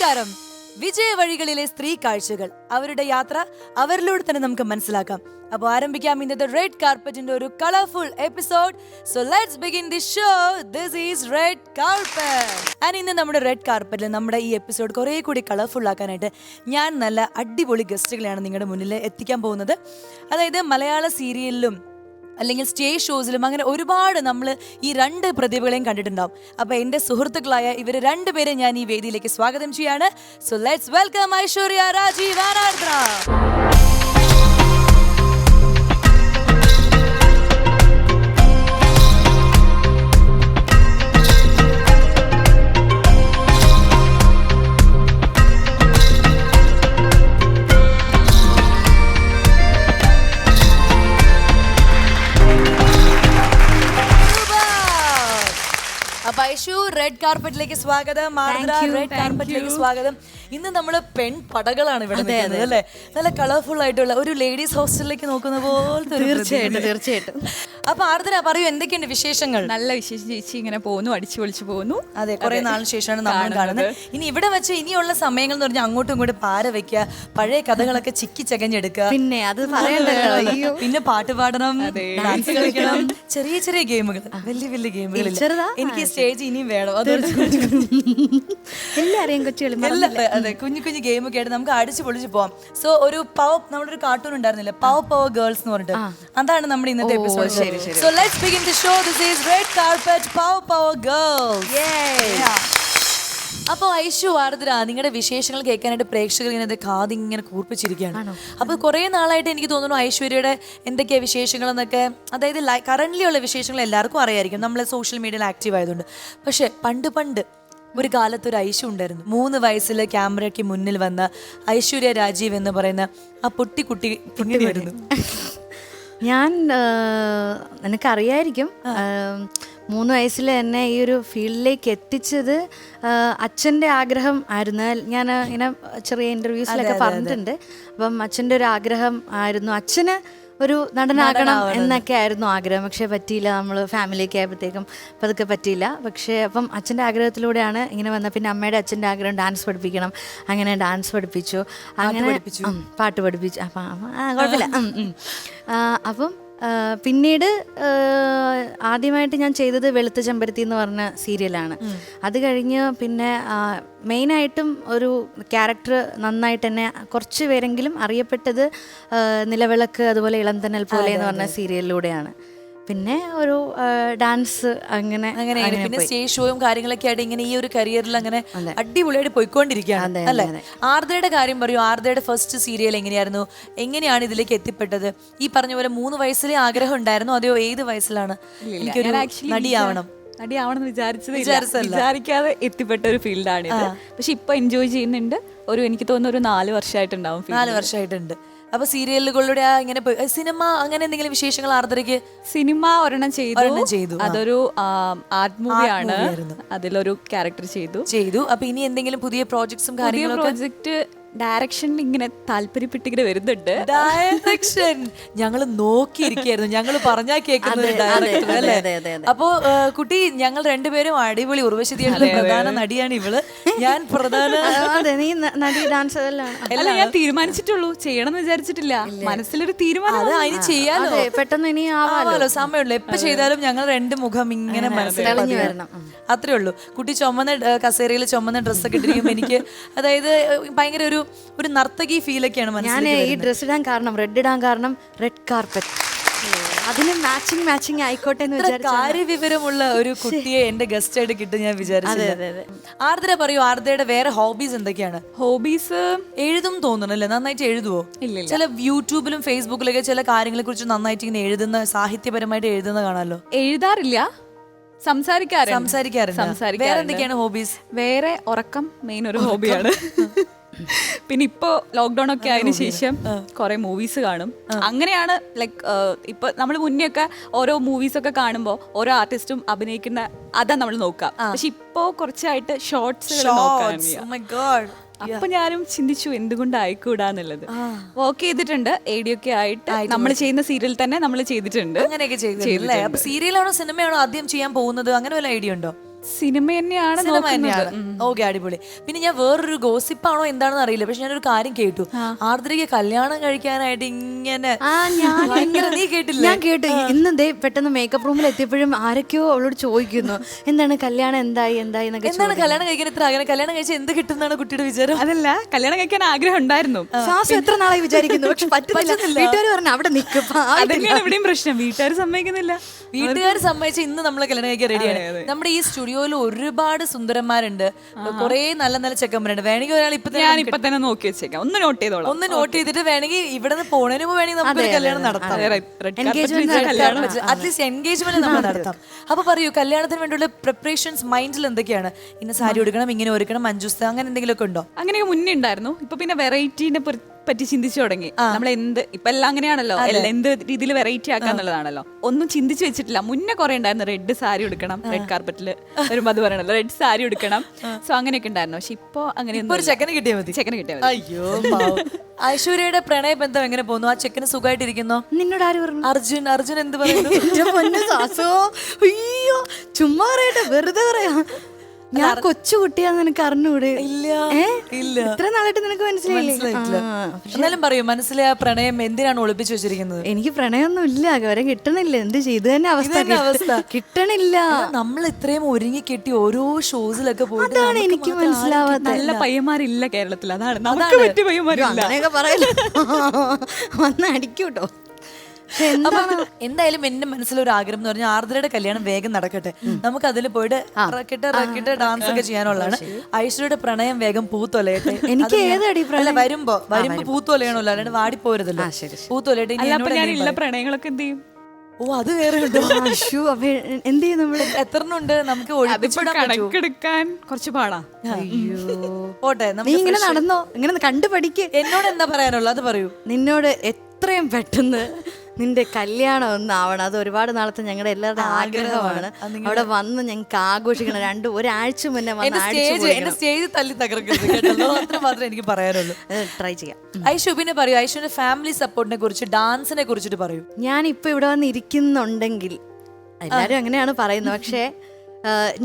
നമസ്കാരം. വിജയ വഴികളിലെ സ്ത്രീ കാഴ്ചകൾ. അവരുടെ യാത്ര അവരിലൂടെ തന്നെ നമുക്ക് മനസ്സിലാക്കാം. അപ്പോൾ ആരംഭിക്കാം ഇന്നത്തെ റെഡ് കാർപ്പറ്റിന്റെ ഒരു colourful episode so let's begin the show this is red carpet and ഇന്ന് നമ്മുടെ റെഡ് കാർപ്പറ്റിൽ നമ്മുടെ ഈ എപ്പിസോഡ് കുറേ കൂടി കളർഫുൾ ആക്കാനായിട്ട് ഞാൻ നല്ല അടിപൊളി ഗസ്റ്റുകളെയാണ് നിങ്ങളുടെ മുന്നിൽ എത്തിക്കാൻ പോകുന്നത്. അതായത് മലയാള സീരിയലിലും അല്ലെങ്കിൽ സ്റ്റേജ് ഷോസിലും അങ്ങനെ ഒരുപാട് നമ്മൾ ഈ രണ്ട് പ്രതിഭകളെയും കണ്ടിട്ടുണ്ടാവും. അപ്പൊ എന്റെ സുഹൃത്തുക്കളായ ഇവർ രണ്ടുപേരെ ഞാൻ ഈ വേദിയിലേക്ക് സ്വാഗതം ചെയ്യാണ്. So let's welcome Aishwarya Rajeev Aardra Aishu red കാർപ്പറ്റിലേക്ക് സ്വാഗതം. മാർദ്ര റെഡ് കാർപ്പറ്റിലേക്ക് സ്വാഗതം. ഇന്ന് നമ്മൾ പെൺ പടകളാണ് ഇവിടെ നിൽക്കുന്നത് അല്ലേ? നല്ല കളർഫുൾ ആയിട്ടുള്ള ഒരു ലേഡീസ് ഹോസ്റ്റലിലേക്ക് നോക്കുന്ന പോലെ ഒരു തീർച്ചയായിട്ടും. തീർച്ചയായിട്ടും. അപ്പൊ ആർദ്ര പറയൂ എന്തൊക്കെയുണ്ട് വിശേഷങ്ങൾ? നല്ല വിശേഷം ചേച്ചി ഇങ്ങനെ പോകുന്നു അടിച്ചു പൊളിച്ചു പോകുന്നു അതെ കുറെ നാളിന് ശേഷമാണ് നമ്മൾ കാണുന്നത്. ഇനി ഇവിടെ വെച്ച് ഇനിയുള്ള സമയങ്ങൾ എന്ന് പറഞ്ഞാൽ അങ്ങോട്ടും ഇങ്ങോട്ടും പാര വെക്കുക പഴയ കഥകളൊക്കെ ചിക്കി ചകഞ്ഞെടുക്കുക. പിന്നെ അത് പറയണ്ടല്ലോ അയ്യോ. പിന്നെ പാട്ട് പാടണം ഡാൻസ് കളിക്കണം. ചെറിയ ചെറിയ ഗെയിമുകൾ വലിയ വലിയ ഗെയിമുകൾ ചെറുതാ? എനിക്ക് സ്റ്റേജ് ഇനിയും വേണം. അതൊരു എല്ലാരെയും കൊച്ചുകളും എല്ലാ അതെ കുഞ്ഞു കുഞ്ഞു ഗെയിം ഒക്കെ ആയിട്ട് നമുക്ക് അടിച്ചു പൊളിച്ച് പോവാം. സോ ഒരു പവ നമ്മുടെ ഒരു കാർട്ടൂൺ ഉണ്ടായിരുന്നില്ല? പവ പവ ഗേൾസ് എന്ന് പറഞ്ഞിട്ട്. അതാണ് നമ്മുടെ ഇന്നത്തെ episode so let's begin the show this is red carpet പവ പവ ഗേൾസ് അപ്പോൾ ഐശു ആർദ്ര നിങ്ങളുടെ വിശേഷങ്ങൾ കേൾക്കാനായിട്ട് പ്രേക്ഷകർ ഇങ്ങനെ കാതി ഇങ്ങനെ കൂർപ്പിച്ചിരിക്കുകയാണ്. അപ്പോൾ കുറേ നാളായിട്ട് എനിക്ക് തോന്നുന്നു ഐശ്വര്യയുടെ എന്തൊക്കെയാ വിശേഷങ്ങൾ എന്നൊക്കെ അതായത് കറന്റ്ലി ഉള്ള വിശേഷങ്ങൾ എല്ലാവർക്കും അറിയായിരിക്കും. നമ്മൾ സോഷ്യൽ മീഡിയയിൽ ആക്റ്റീവ് ആയതുകൊണ്ട്. പക്ഷെ പണ്ട് പണ്ട് ഒരു കാലത്ത് ഒരു ഐശു ഉണ്ടായിരുന്നു. മൂന്ന് വയസ്സിൽ ക്യാമറയ്ക്ക് മുന്നിൽ വന്ന ഐശ്വര്യ രാജീവ് എന്ന് പറയുന്ന ആ പൊട്ടി കുട്ടി വരുന്നു. ഞാൻ നിനക്കറിയായിരിക്കും മൂന്ന് വയസ്സിൽ എന്നെ ഈ ഒരു ഫീൽഡിലേക്ക് എത്തിച്ചത് അച്ഛന്റെ ആഗ്രഹം ആയിരുന്നു. ഞാൻ ഇങ്ങനെ ചെറിയ ഇന്റർവ്യൂസിലൊക്കെ പറഞ്ഞിട്ടുണ്ട്. അപ്പം അച്ഛന്റെ ഒരു ആഗ്രഹം ആയിരുന്നു. അച്ഛന് ഒരു നടനാകണം എന്നൊക്കെ ആയിരുന്നു ആഗ്രഹം. പക്ഷേ പറ്റിയില്ല. നമ്മൾ ഫാമിലിയൊക്കെ ആയപ്പോഴത്തേക്കും അപ്പം അതൊക്കെ പറ്റിയില്ല. പക്ഷേ അപ്പം അച്ഛന്റെ ആഗ്രഹത്തിലൂടെയാണ് ഇങ്ങനെ വന്നത്. പിന്നെ അമ്മയുടെ അച്ഛന്റെ ആഗ്രഹം ഡാൻസ് പഠിപ്പിക്കണം. അങ്ങനെ ഡാൻസ് പഠിപ്പിച്ചു. അങ്ങനെ പാട്ട് പഠിപ്പിച്ചു. അപ്പം കുഴപ്പമില്ല. അപ്പം പിന്നീട് ആദ്യമായിട്ട് ഞാൻ ചെയ്തത് വെളുത്ത ചെമ്പരത്തി എന്ന് പറഞ്ഞ സീരിയലാണ്. അത് കഴിഞ്ഞ് പിന്നെ മെയിനായിട്ടും ഒരു ക്യാരക്ടർ നന്നായിട്ട് തന്നെ കുറച്ച് പേരെങ്കിലും അറിയപ്പെട്ടത് നിലവിളക്ക് അതുപോലെ ഇളന്തനൽ പോലെ എന്ന് പറഞ്ഞ സീരിയലിലൂടെയാണ്. പിന്നെ ഒരു ഡാൻസ് അങ്ങനെ അങ്ങനെ പിന്നെ സ്റ്റേജ് ഷോയും കാര്യങ്ങളൊക്കെ ആയിട്ട് ഇങ്ങനെ ഈ ഒരു കരിയറിൽ അങ്ങനെ അടിപൊളിയായിട്ട് പോയിക്കൊണ്ടിരിക്കുകയാണ് അല്ലെ? ആർദ്രയുടെ കാര്യം പറയൂ. ആർദ്രയുടെ ഫസ്റ്റ് സീരിയൽ എങ്ങനെയായിരുന്നു? എങ്ങനെയാണ് ഇതിലേക്ക് എത്തിപ്പെട്ടത്? ഈ പറഞ്ഞ പോലെ മൂന്ന് വയസ്സിലെ ആഗ്രഹം ഉണ്ടായിരുന്നു അതെയോ ഏത് വയസ്സിലാണ്? എനിക്കൊരു നടിയാവണം. നടിയാവണം വിചാരിച്ചത്. വിചാരിക്കാതെ എത്തിപ്പെട്ട ഒരു ഫീൽഡാണ് ഇത് പക്ഷെ ഇപ്പൊ എൻജോയ് ചെയ്യുന്നുണ്ട്. ഒരു എനിക്ക് തോന്നുന്നു ഒരു നാല് വർഷമായിട്ടുണ്ടാവും field. നാല് വർഷമായിട്ടുണ്ട് അപ്പൊ സീരിയലുകളുടെ ആ ഇങ്ങനെ പോയി- സിനിമ അങ്ങനെ എന്തെങ്കിലും വിശേഷങ്ങൾ ആർദ്രയ്ക്ക് സിനിമ ഒരെണ്ണം ചെയ്തു. ഒരെണ്ണം ചെയ്തു, ആ. അതൊരു ആർട്ട് മൂവിയാണ്. movie ആയിരുന്നു. അതിലൊരു ക്യാരക്ടർ ചെയ്തു. ചെയ്തു. അപ്പൊ ഇനി എന്തെങ്കിലും പുതിയ പ്രോജക്ട്സും പുതിയ കാര്യങ്ങളൊക്കെ? പ്രോജക്റ്റ് ഡയറക്ഷനിൽ ഇങ്ങനെ താല്പര്യപ്പെട്ടിങ്ങനെ വരുന്നുണ്ട്. ഡയറക്ഷൻ ഞങ്ങൾ നോക്കിയിരിക്കായിരുന്നു ഞങ്ങൾ പറഞ്ഞാൽ കേൾക്കുന്നത് ഡയറക്ടർ അല്ലേ. അപ്പോ കുട്ടി ഞങ്ങൾ രണ്ടുപേരും അടിപൊളി ഉർവശിതിയുടെ പ്രധാന നടിയാണ് ഇവൾ. ഞാൻ പ്രധാന നടി ഡാൻസ് അല്ല ഞാൻ തീരുമാനിച്ചിട്ടുള്ളൂ. ചെയ്യണം എന്ന് വിചാരിച്ചിട്ടില്ല മനസ്സിലൊരു തീരുമാനം അത് അതിന് ചെയ്യാലോ? പെട്ടെന്ന് ഇനി ആവാലോ? ആവാലോ? സമയമുള്ളൂ. എപ്പോ ചെയ്താലും ഞങ്ങൾ രണ്ട് മുഖം ഇങ്ങനെ മനസ്സിലാക്കി വരണം. അത്രേ ഉള്ളൂ. കുട്ടി ചുമന്ന കസേരയിൽ ചുമന്ന ഡ്രസ്സൊക്കെ ഇട്ടിരിക്കുമ്പോൾ എനിക്ക് അതായത് ഭയങ്കര ഒരു ഒരു നർത്തകി ഫീലൊക്കെയാണ് ഞാൻ ഈ ഡ്രസ് ഇടാൻ കാരണം റെഡ് ഇടാൻ കാരണം റെഡ് കാർപ്പറ്റ് അതിന് മാച്ചിങ് മാച്ചിങ് ആയിക്കോട്ടെ എന്ന് ഇത്ര വിചാരിച്ചു കാര്യവിവരമുള്ള ഒരു കുട്ടിയെ എന്റെ ഗസ്റ്റ് ആയിട്ട് കിട്ടും ഞാൻ അതെ, അതെ, അതെ. ആർദ്ര പറയൂ ആർദ്രയുടെ വേറെ ഹോബീസ് എന്തൊക്കെയാണ്? ഹോബീസ് എഴുതും തോന്നുന്നല്ലേ നന്നായിട്ട് എഴുതുവോ? ഇല്ലില്ല. ചില യൂട്യൂബിലും ഫേസ്ബുക്കിലൊക്കെ ചില കാര്യങ്ങളെ കുറിച്ച് നന്നായിട്ട് ഇങ്ങനെ എഴുതുന്ന സാഹിത്യപരമായിട്ട് എഴുതുന്ന കാണാലോ? എഴുതാറില്ല. സംസാരിക്കാറുണ്ട്. സംസാരിക്കാറുണ്ട്. സംസാരിക്കാറുണ്ട്. വേറെ എന്തൊക്കെയാണ് ഹോബീസ് വേറെ ഉറക്കം മെയിൻ ഒരു ഹോബിയാണ് പിന്നെ ഇപ്പോ ലോക്ക്ഡൌൺ ഒക്കെ ആയതിനു ശേഷം കുറെ മൂവീസ് കാണും. അങ്ങനെയാണ് ലൈക്ക് ഇപ്പൊ നമ്മൾ മുന്നേ ഒക്കെ ഓരോ മൂവീസ് ഒക്കെ കാണുമ്പോൾ ഓരോ ആർട്ടിസ്റ്റും അഭിനയിക്കുന്ന അതാ നമ്മൾ നോക്കാം. പക്ഷെ ഇപ്പോ കുറച്ചായിട്ട് ഷോർട്സ് അപ്പൊ ഞാനും ചിന്തിച്ചു എന്തുകൊണ്ട് ആയിക്കൂടാന്നുള്ളത് വർക്ക് ചെയ്തിട്ടുണ്ട് ഏടിയൊക്കെ ആയിട്ട് നമ്മൾ ചെയ്യുന്ന സീരിയൽ തന്നെ നമ്മൾ ചെയ്തിട്ടുണ്ട്. അങ്ങനെയൊക്കെ അപ്പൊ സീരിയലാണോ സിനിമയാണോ ആദ്യം ചെയ്യാൻ പോകുന്നത്? അങ്ങനെ വല്ല ഐഡിയ ഉണ്ടോ? സിനിമ തന്നെയാണ് സിനിമ തന്നെയാണ്. ഓക്കെ അടിപൊളി. പിന്നെ ഞാൻ വേറൊരു ഗോസിപ്പാണോ എന്താണെന്ന് അറിയില്ല. പക്ഷെ ഞാനൊരു കാര്യം കേട്ടു. ആർദ്രയ്ക്ക് കല്യാണം കഴിക്കാനായിട്ട് ഇങ്ങനെ നീ കേട്ടില്ല? ഞാൻ കേട്ടു. ഇന്ന് ദേ പെട്ടെന്ന് മേക്കപ്പ് റൂമിൽ എത്തിയപ്പോഴും ആരൊക്കെയോ അവളോട് ചോദിക്കുന്നു എന്താണ് കല്യാണം? എന്തായി? എന്തായി? എന്താണ് കല്യാണം കഴിക്കാൻ ഇത്ര ആഗ്രഹം? കല്യാണം കഴിച്ചാൽ എന്ത് കിട്ടുന്നതാണ് കുട്ടിയുടെ വിചാരം? അതല്ല കല്യാണം കഴിക്കാൻ ആഗ്രഹം ഉണ്ടായിരുന്നു. ശ്വാസം എത്ര നാളായി വിചാരിക്കുന്നു? പക്ഷെ പറ്റുന്നില്ല. വീട്ടുകാർ പറഞ്ഞു അവിടെ നിൽക്കും ഇവിടെയും പ്രശ്നം. വീട്ടുകാർ സമ്മതിക്കുന്നില്ല. വീട്ടുകാർ സമ്മതിച്ച് ഇന്ന് നമ്മളെ കല്യാണം കഴിക്കാൻ റെഡിയാണ് നമ്മുടെ ഈ സ്റ്റുഡിയോയിൽ ഒരുപാട് സുന്ദരന്മാരുണ്ട്. കുറെ നല്ല നല്ല ചെക്കന്മാരുണ്ട്. വേണമെങ്കിൽ ഒരാൾ ഇപ്പൊ തന്നെ ഞാൻ ഇപ്പൊ തന്നെ നോക്കി വെച്ചേക്കാം. ഒന്ന് നോട്ട് ചെയ്തോളാം. ഒന്ന് നോട്ട് ചെയ്തിട്ട് വേണമെങ്കിൽ ഇവിടെ നിന്ന് പോണതിന് മുമ്പ് വേണമെങ്കിൽ നമുക്ക് കല്യാണം നടത്താം. അറ്റ്ലീസ്റ്റ് എൻഗേജ്മെന്റ് നമ്മൾ നടത്താം. അപ്പൊ പറയൂ കല്യാണത്തിന് വേണ്ടിയുള്ള പ്രിപ്പറേഷൻസ് മൈൻഡിൽ എന്തൊക്കെയാണ്? ഇന്ന സാരി എടുക്കണം ഇങ്ങനെ ഒരുക്കണം മഞ്ജുസ് അങ്ങനെ എന്തെങ്കിലുമൊക്കെ ഉണ്ടോ? അങ്ങനെയൊക്കെ മുന്നേ ഉണ്ടായിരുന്നു. ഇപ്പൊ പിന്നെ വെറൈറ്റിനെ പറ്റി ചിന്തിച്ചു തുടങ്ങി. നമ്മൾ എന്ത് ഇപ്പൊ എല്ലാം അങ്ങനെയാണല്ലോ എല്ലാം എന്ത് രീതിയിൽ വെറൈറ്റി ആക്കാന്നുള്ളതാണല്ലോ ഒന്നും ചിന്തിച്ചു വെച്ചിട്ടില്ല. മുന്നേ കുറെ ഉണ്ടായിരുന്നു. റെഡ് സാരി എടുക്കണം റെഡ് കാർപ്പറ്റിൽ വരുമ്പോ അത് പറയണല്ലോ. റെഡ് സാരി എടുക്കണം സോ അങ്ങനെയൊക്കെ ഉണ്ടായിരുന്നു. പക്ഷെ ഇപ്പൊ അങ്ങനെ ഒരു ചെക്കനെ കിട്ടിയാൽ മതി. ചെക്കനെ കിട്ടിയാൽ അയ്യോ. ഐശ്വര്യയുടെ പ്രണയബന്ധം എങ്ങനെ പോകുന്നു? ആ ചെക്കന് സുഖമായിട്ടിരിക്കുന്നു നിന്നോട് ആര് പറഞ്ഞു? അർജുൻ അർജുൻ എന്ത് പറയുന്നു? ചുമ്മാ പറയട്ടെ. വെറുതെ പറയാ. ഞാൻ കൊച്ചു കുട്ടിയാന്ന് നിനക്ക് അറിഞ്ഞൂടെ? ഇല്ല ഇല്ല. ഇത്ര നാളായിട്ട് നിനക്ക് മനസ്സിലായില്ല? എന്നാലും പറയൂ മനസ്സിലായ പ്രണയം എന്തിനാണ് ഒളിപ്പിച്ചു വെച്ചിരിക്കുന്നത്? എനിക്ക് പ്രണയമൊന്നും ഇല്ല അവരെ കിട്ടണില്ല. എന്ത് ചെയ്തു തന്നെ അവസ്ഥ. കിട്ടണില്ല. നമ്മൾ ഇത്രയും ഒരുങ്ങി കെട്ടി ഓരോ ഷോസിലൊക്കെ പോയിട്ട് അതാണ് എനിക്ക് മനസ്സിലാവാത്ത നല്ല പയ്യന്മാരില്ല കേരളത്തിൽ. അതാണ്. നമുക്ക് പറ്റിയ പയ്യന്മാരില്ല. പറയല്ലോ വന്ന് അടിക്കൂട്ടോ. അപ്പൊ എന്തായാലും എന്റെ മനസ്സിലൊരു ആഗ്രഹം എന്ന് പറഞ്ഞാൽ ആർദ്രയുടെ കല്യാണം വേഗം നടക്കട്ടെ. നമുക്ക് അതിൽ പോയിട്ട് റക്കിട്ട് റക്കിട്ട് ഡാൻസ് ഒക്കെ ചെയ്യാനുള്ളതാണ്. ഐശ്വര്യയുടെ പ്രണയം വേഗം പൂത്തൊലയട്ടെ. എനിക്ക് ഏതടി അല്ല വരുമ്പോ വരുമ്പോ പൂത്തൊലയണല്ലോ അല്ലാണ്ട് വാടി പോരുതല്ലോ പൂത്തൊലയട്ടെ പ്രണയങ്ങളൊക്കെ എന്ത് ചെയ്യും? ഓ അത് വേറെ എന്ത് ചെയ്യും നമ്മൾ? എത്ര ഉണ്ട് നമുക്ക് കണക്കെടുക്കാൻ കുറച്ച് പാടാ. അയ്യോ. പോട്ടെ നീ ഇങ്ങനെ നടന്നോ? ഇങ്ങനെ കണ്ടു പഠിക്ക് എന്നോട് എന്താ പറയാനുള്ളത് അത് പറയൂ. നിന്നോട് എത്രയും പെട്ടെന്ന് നിന്റെ കല്യാണം ഒന്ന് ആവണം അത് ഒരുപാട് നാളത്തെ ഞങ്ങളുടെ എല്ലാവരുടെ ആഗ്രഹമാണ്. അവിടെ വന്ന് ഞങ്ങൾക്ക് ആഘോഷിക്കണം. രണ്ട് ഒരാഴ്ച മുന്നേ വന്ന് സ്റ്റേജ് തല്ലി മാത്രമേ എനിക്ക് പറയാനുള്ളൂ. ട്രൈ ചെയ്യാം. ഐഷു പിന്നെ പറയൂ. ഐഷുവിന്റെ ഫാമിലി സപ്പോർട്ടിനെ കുറിച്ച് ഡാൻസിനെ കുറിച്ചിട്ട് പറയൂ. ഞാൻ ഇപ്പൊ ഇവിടെ വന്ന് ഇരിക്കുന്നുണ്ടെങ്കിൽ എല്ലാരും അങ്ങനെയാണ് പറയുന്നത്. പക്ഷേ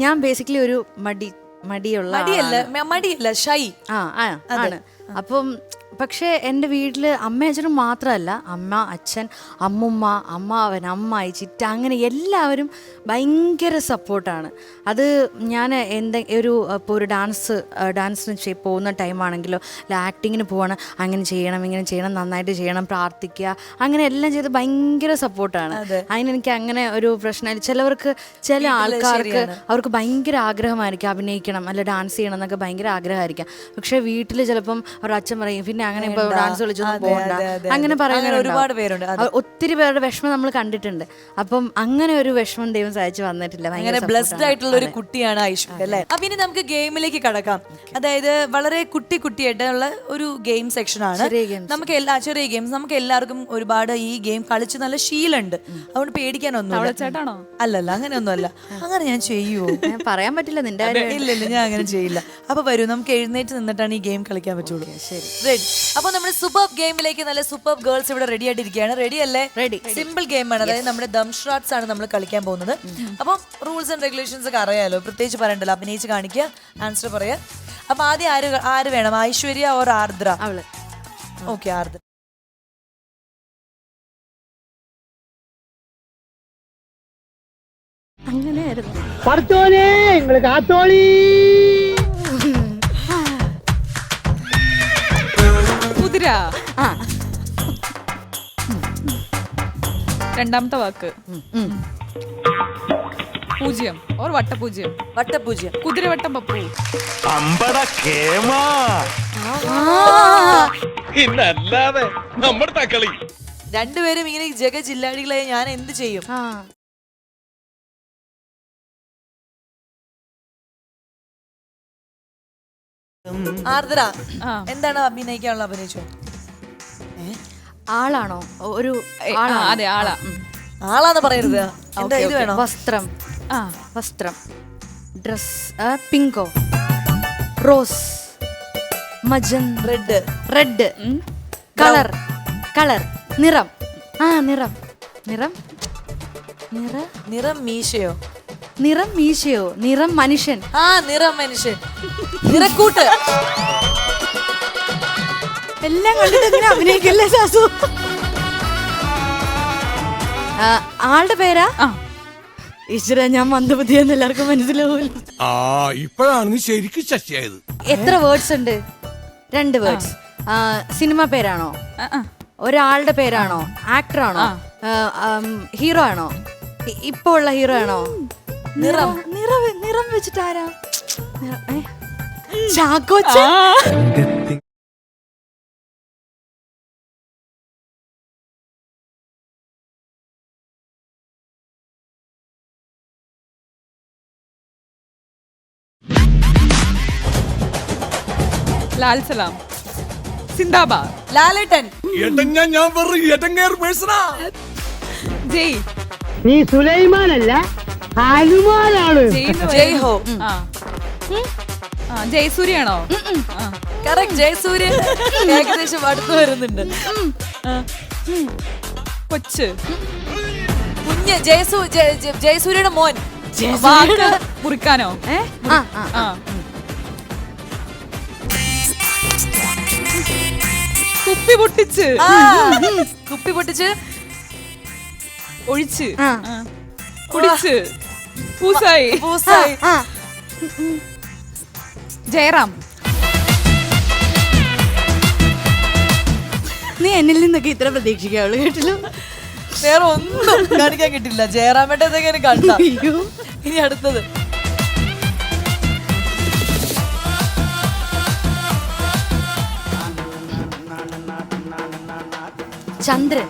ഞാൻ ബേസിക്കലി ഒരു മടി മടിയുള്ള മടിയല്ല മടിയല്ല ഷൈ. ആ ആ, ആണ്. അപ്പം പക്ഷേ എന്റെ വീട്ടിൽ അമ്മ അച്ഛനും മാത്രമല്ല. അമ്മ അച്ഛൻ അമ്മുമ്മ അമ്മാവൻ അമ്മായി ചിറ്റ അങ്ങനെ എല്ലാവരും ഭയങ്കര സപ്പോർട്ടാണ്. അത് ഞാൻ എന്തെ ഒരു ഇപ്പോൾ ഒരു ഡാൻസ് ഡാൻസിന് ചെയ് പോകുന്ന ടൈമാണെങ്കിലോ അല്ല ആക്ടിങ്ങിന് പോവാണ് അങ്ങനെ ചെയ്യണം ഇങ്ങനെ ചെയ്യണം നന്നായിട്ട് ചെയ്യണം പ്രാർത്ഥിക്കുക അങ്ങനെ എല്ലാം ചെയ്ത് ഭയങ്കര സപ്പോർട്ടാണ്. അതിനെനിക്ക് അങ്ങനെ ഒരു പ്രശ്നമില്ല. ചിലവർക്ക് ചില ആൾക്കാർക്ക് അവർക്ക് ഭയങ്കര ആഗ്രഹമായിരിക്കും. അഭിനയിക്കണം അല്ല ഡാൻസ് ചെയ്യണം എന്നൊക്കെ ഭയങ്കര ആഗ്രഹമായിരിക്കാം. പക്ഷേ വീട്ടിൽ ചിലപ്പം അവരുടെ അച്ഛൻ പറയും പിന്നെ അങ്ങനെ ഇപ്പൊ ഡാൻസ് കളിച്ചൊന്നും പോകണ്ട അങ്ങനെ. പറയുന്ന ഒരുപാട് പേരുണ്ട്. ഒത്തിരി പേരുടെ വിഷമം നമ്മൾ കണ്ടിട്ടുണ്ട്. അപ്പം അങ്ങനെ ഒരു വിഷമം ദൈവം സഹായിച്ച് വന്നിട്ടില്ല. ഭയങ്കര അങ്ങനെ ബ്ലെസ്ഡ് ആയിട്ടുള്ള ഒരു കുട്ടിയാണ് ഐശ്വര്യ അല്ലേ? അപ്പൊ ഇനി നമുക്ക് ഗെയിമിലേക്ക് കടക്കാം. അതായത് വളരെ കുട്ടി കുട്ടിയായിട്ടുള്ള ഒരു ഗെയിം സെക്ഷൻ ആണ്. നമുക്ക് എല്ലാ ചെറിയ ഗെയിംസ്. നമുക്ക് എല്ലാവർക്കും ഒരുപാട് ഈ ഗെയിം കളിച്ച് നല്ല ശീലമുണ്ട്. അതുകൊണ്ട് പേടിക്കാനൊന്നും ചേട്ടാണോ? അല്ലല്ല അങ്ങനെ ഒന്നുമല്ല അങ്ങനെ ഞാൻ ചെയ്യുവോ? ഞാൻ പറയാൻ പറ്റില്ല നിന്റെ ഇല്ല ഇല്ല ഞാൻ അങ്ങനെ ചെയ്യില്ല. അപ്പൊ വരൂ നമുക്ക് എഴുന്നേറ്റ് നിന്നിട്ടാണ് ഈ ഗെയിം കളിക്കാൻ പറ്റുള്ളൂ. ശരി. റെഡി അപ്പൊ നമ്മുടെ സൂപ്പർ ഗെയിമിലേക്ക് നല്ല സൂപ്പർ ഗേൾസ് ഇവിടെ റെഡി ആയിട്ടിരിക്കുകയാണ്. റെഡി അല്ലേ? റെഡി സിമ്പിൾ ഗെയിമാണ് അതായത് നമ്മുടെ ദം ഷോട്ട്സ് ആണ് നമ്മൾ കളിക്കാൻ പോകുന്നത്. അപ്പം റൂൾസ് ആൻഡ് റെഗുലേഷൻസ് ഒക്കെ അറിയാലോ. പ്രത്യേകിച്ച് പറയണ്ടല്ലോ. അഭിനയിച്ച് കാണിക്കുക ആൻസർ പറയാ അപ്പൊ ആദ്യം ആര് ആര് വേണം? ഐശ്വര്യ ഓർ ആർദ്ര? അവൾ. ഓക്കെ ആർദ്ര. അങ്ങനെയായിരുന്നു. ആ. രണ്ടാമത്തെ വാക്ക്. പൂജ്യം. ഓർ വട്ടപൂജ്യം. വട്ടപൂജ്യം. കുതിരവട്ടം പപ്പു. അമ്പട കേമാ. ഇന്നല്ലാതെ നമ്മുടെ തക്കളി. രണ്ടുപേരും ഇങ്ങനെ ജഗ ജഗജില്ലാടികളെ ഞാൻ എന്ത് ചെയ്യും? ആർദ്ര എന്താണ് അഭിനയിക്കാനുള്ള അഭിനയിച്ചു ആളാണോ? ഒരു? അതെ ആളാ. ആളാന്ന് പറയരുത്. എന്താ ഇത് വേണം? വസ്ത്രം. ആ. വസ്ത്രം. ഡ്രസ് പിങ്കോ. റോസ്. മജൻ. റെഡ്. റെഡ്. കളർ. കളർ. നിറം. ആ നിറം. നിറം? നിറ? നിറം മീശയോ? നിറം മീശയോ? നിറം മനുഷ്യൻ? ആ നിറം മനുഷ്യൻ. നിറക്കൂട്ട്. എല്ലാം കണ്ടിട്ട് ഇങ്ങനെ അഭിനയിക്കല്ലേ സാസു? ആ, ആളുടെ പേരാ? ആ. ഈശ്വര ഞാൻ മന്ദബുദ്ധിയെന്ന് എല്ലാവർക്കും മനസ്സിലാവും ആ ഇപ്പോഴാണ് നീ ശരിക്കും ശശിയായത് എത്ര വേർഡ്സ് ഉണ്ട്? രണ്ട് വേർഡ്സ് സിനിമ പേരാണോ? ആ, ആ. ഒരാളുടെ പേരാണോ? ആക്ടർ ആണോ? ഹീറോ ആണോ? ഇ- ഇപ്പൊ ഉള്ള ഹീറോ ആണോ? നിറം. നിറം നിറം വെച്ചിട്ട് ആരാ? ചാക്കോച്ച ലാൽ സലാം. സിന്ദാബാദ്. ലാലേട്ടൻ. ഞാൻ ജയ്. നീ സുലൈമാനല്ല ഹനുമാനാണ്. ജയ് ഹോ ആ. ആ ജയസൂര്യാണോ കറക്റ്റ് ജയസൂര്യൻ ഏകദേശം അടുത്ത് വരുന്നുണ്ട്. കൊച്ച്. കുഞ്ഞ് ജയസൂ ജയ- ജയ- ജയസൂര്യയുടെ മോൻ. വാക്ക് മുറിക്കാനോ? കുപ്പി പൊട്ടിച്ച്. കുപ്പി പൊട്ടിച്ച്. ഒഴിച്ച്. കുടിച്ച്. പൂസായി. പൂസായി. ജയറാം. നീ എന്നിൽ നിന്നൊക്കെ ഇത്ര പ്രതീക്ഷിക്കാവുള്ളൂ കേട്ടില്ലോ? വേറെ ഒന്നും കാണിക്കാൻ കിട്ടില്ല. ജയറാമേട്ട എന്തെങ്കിലും കണ്ട ഇനി അടുത്തത്. ചന്ദ്രൻ.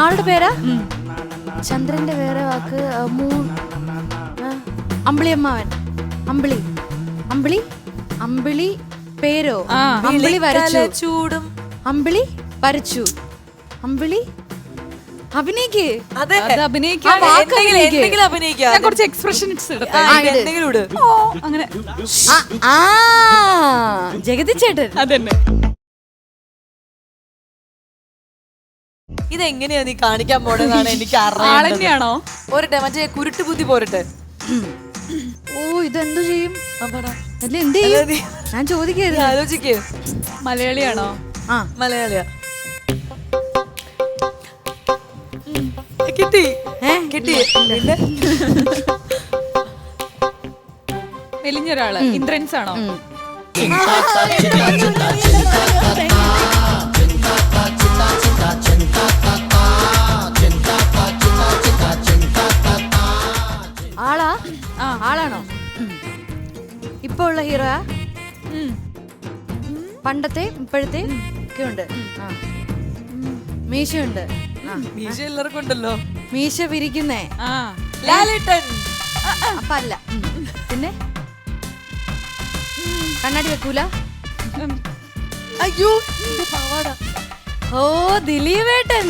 ആളുടെ പേരാ? ചന്ദ്രന്റെ വേറെ വാക്ക് ആ, മൂ ആ, അമ്പിളി അമ്മാവൻ അമ്പിളി. അമ്പിളി? അമ്പിളി പേരോ. അമ്പിളി വരച്ചു. ചൂടും. അമ്പിളി വരച്ചു. അമ്പിളി? അഭിനയിക്ക്. കുറച്ച് എക്സ്പ്രഷൻസ് അങ്ങനെ. ജഗതി ചേട്ടൻ. അതന്നെ. ഇതെങ്ങനെയാ നീ കാണിക്കാൻ പോണെന്നാണ് എനിക്ക് അറിയാണോ പോരട്ടെ മറ്റേ കുരുട്ട് ബുദ്ധി പോരട്ടെ ഓ ഇതെന്തു ചെയ്യും അല്ല എന്ത് ചെയ്യും ഞാൻ നീ ചോദിക്കരുത് ആലോചിക്ക മലയാളിയാണോ ആ മലയാളിയാ. കിട്ടി ഏ? കിട്ടി മെലിഞ്ഞൊരാൾ ഇന്ദ്രൻസ് ആണോ ആളാ ഇപ്പൊ ഹീറോ ആ? പണ്ടത്തെ ഇപ്പോഴത്തെ ഒക്കെ ഉണ്ട്. മീശയുണ്ട്. മീശ എല്ലാവർക്കും ഉണ്ടല്ലോ. മീശ പിരിക്കുന്നേ ആ. ലാലേട്ടൻ. അപ്പ അല്ല. പിന്നെ? കണ്ണാടി വെക്കൂല? അയ്യോ പാവാട. ഓ ദിലീപേട്ടൻ.